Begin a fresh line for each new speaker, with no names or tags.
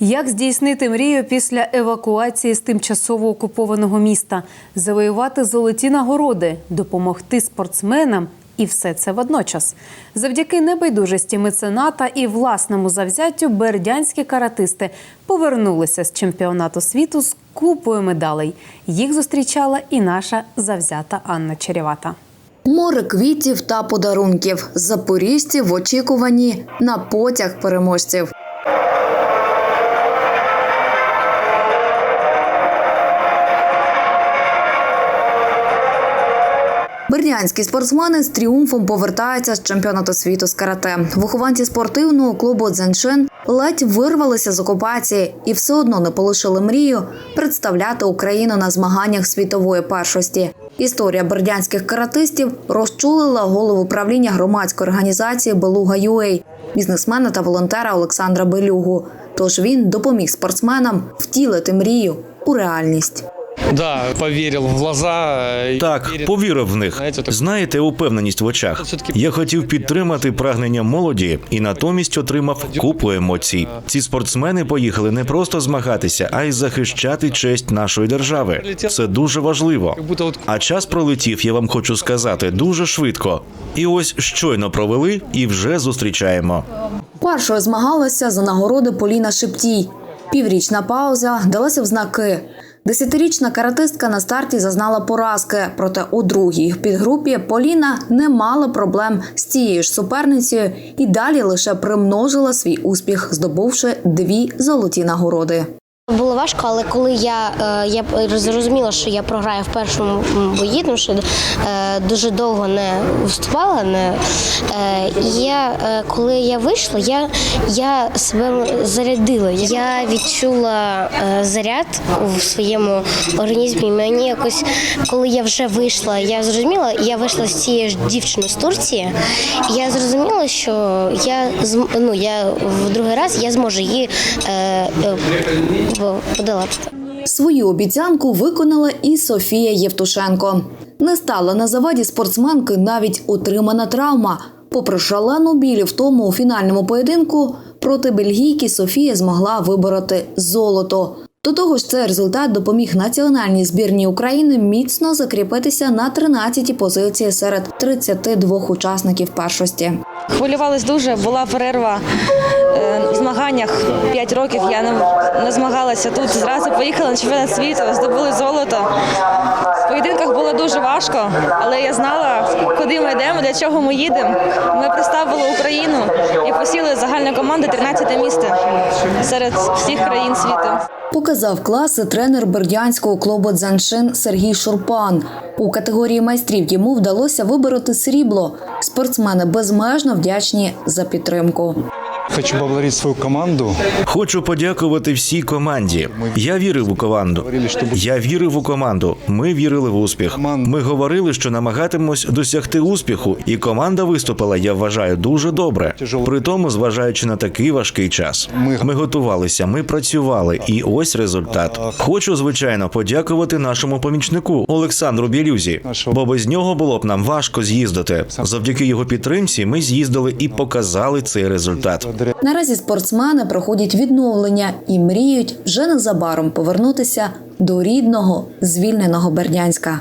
Як здійснити мрію після евакуації з тимчасово окупованого міста, завоювати золоті нагороди, допомогти спортсменам і все це водночас. Завдяки небайдужості мецената і власному завзяттю бердянські каратисти повернулися з чемпіонату світу з купою медалей. Їх зустрічала і наша завзята Анна Черевата.
Море квітів та подарунків. Запоріжці в очікуванні на потяг переможців. Бердянські спортсмени з тріумфом повертаються з чемпіонату світу з карате. Вихованці спортивного клубу Дзеншин ледь вирвалися з окупації і все одно не полишили мрію представляти Україну на змаганнях світової першості. Історія бердянських каратистів розчулила голову правління громадської організації Белуга ЮЕЙ, бізнесмена та волонтера Олександра Белюгу. Тож він допоміг спортсменам втілити мрію у реальність.
Да, поверил в глаза. э,
Так, повірив в них.
Знаєте,
упевненість в очах. Я хотів підтримати прагнення молоді і натомість отримав купу емоцій. Ці спортсмени поїхали не просто змагатися, а й захищати честь нашої держави. Це дуже важливо. А час пролетів, я вам хочу сказати, дуже швидко. І ось щойно провели і вже зустрічаємо.
Першою змагалася за нагороди Поліна Шептій. Піврічна пауза далася в знаки. Десятирічна каратистка на старті зазнала поразки, проте у другій підгрупі Поліна не мала проблем з тією ж суперницею і далі лише примножила свій успіх, здобувши дві золоті нагороди.
Було важко, але коли я, е, я зрозуміла, що я програю в першому бої, тому що е, дуже довго не виступала. Не, е, я, коли я вийшла, я, я себе зарядила. Я відчула заряд у своєму організмі. Мені якось, коли я вже вийшла, я зрозуміла, я вийшла з цією ж дівчиною з Турції, і я зрозуміла, що я ну, я в другий раз я зможу її подолати.
Свою обіцянку виконала і Софія Євтушенко. Не стала на заваді спортсменки навіть отримана травма. Попри шалену біль в тому у фінальному поєдинку, проти бельгійки Софія змогла вибороти золото. До того ж, цей результат допоміг національній збірній України міцно закріпитися на 13-й позиції серед 32 учасників першості.
Хвилювалась дуже, була перерва е, змаганнях 5 років. Я не, не змагалася тут. Зразу поїхала на чемпіонат світу, здобули золото. В поєдинках було дуже важко, але я знала, куди ми йдемо, для чого ми їдемо. Ми представили Україну і посіли загальну команду 13 місце серед всіх країн світу.
Показав класи тренер бердянського клубу Дзаншин Сергій Шурпан. У категорії майстрів йому вдалося вибороти срібло. Спортсмени безмежно вдячні за підтримку.
Хочу поблагодарить свою команду.
Хочу подякувати всій команді. Я вірив у команду. Я вірив у команду. Ми вірили в успіх. Ми говорили, що намагатимемось досягти успіху, і команда виступила, я вважаю, дуже добре. При тому, зважаючи на такий важкий час. Ми готувалися, ми працювали, і ось результат. Хочу, звичайно, подякувати нашому помічнику Олександру Білюзі, бо без нього було б нам важко з'їздити. Завдяки його підтримці ми з'їздили і показали цей результат.
Наразі спортсмени проходять відновлення і мріють вже незабаром повернутися до рідного звільненого Бердянська.